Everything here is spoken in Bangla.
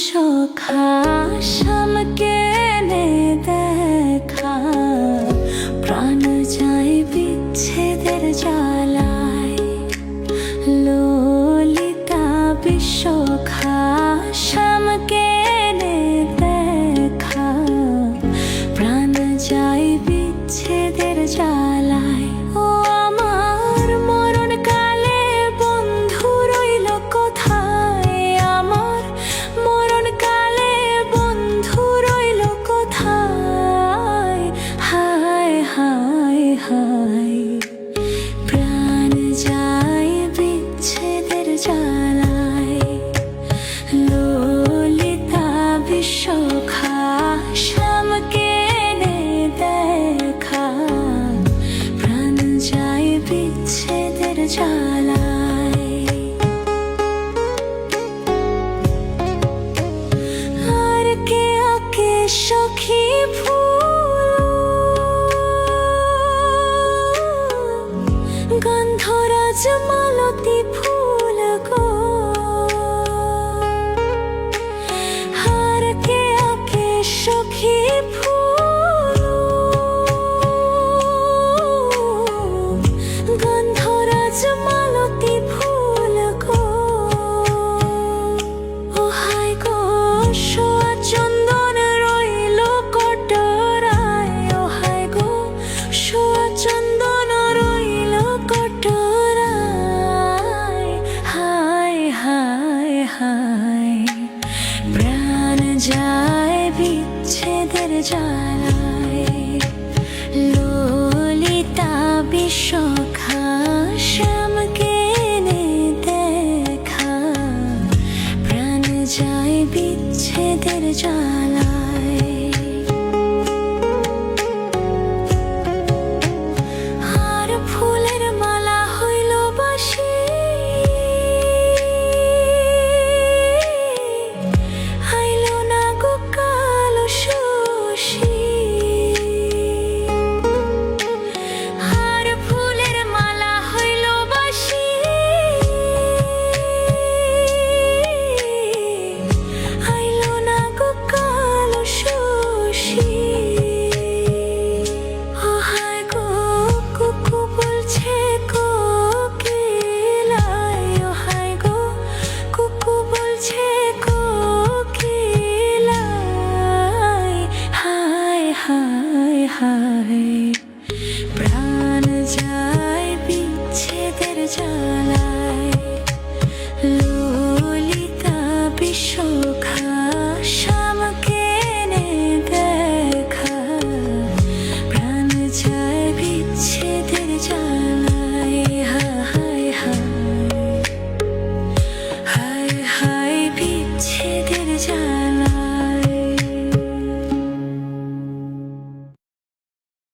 সখা শামকে নেতা জ্বালায়। ললিতা বিশ্বখা শ্যামকে এনে দেখা। প্রাণ যায় বিচ্ছেদের জ্বালায়। যায় বিচ্ছেদের জ্বালায়। ললিতা বিশ্বখা শ্যামকে দেখা। প্রাণ যায় বিচ্ছেদের জ্বালায়। হায়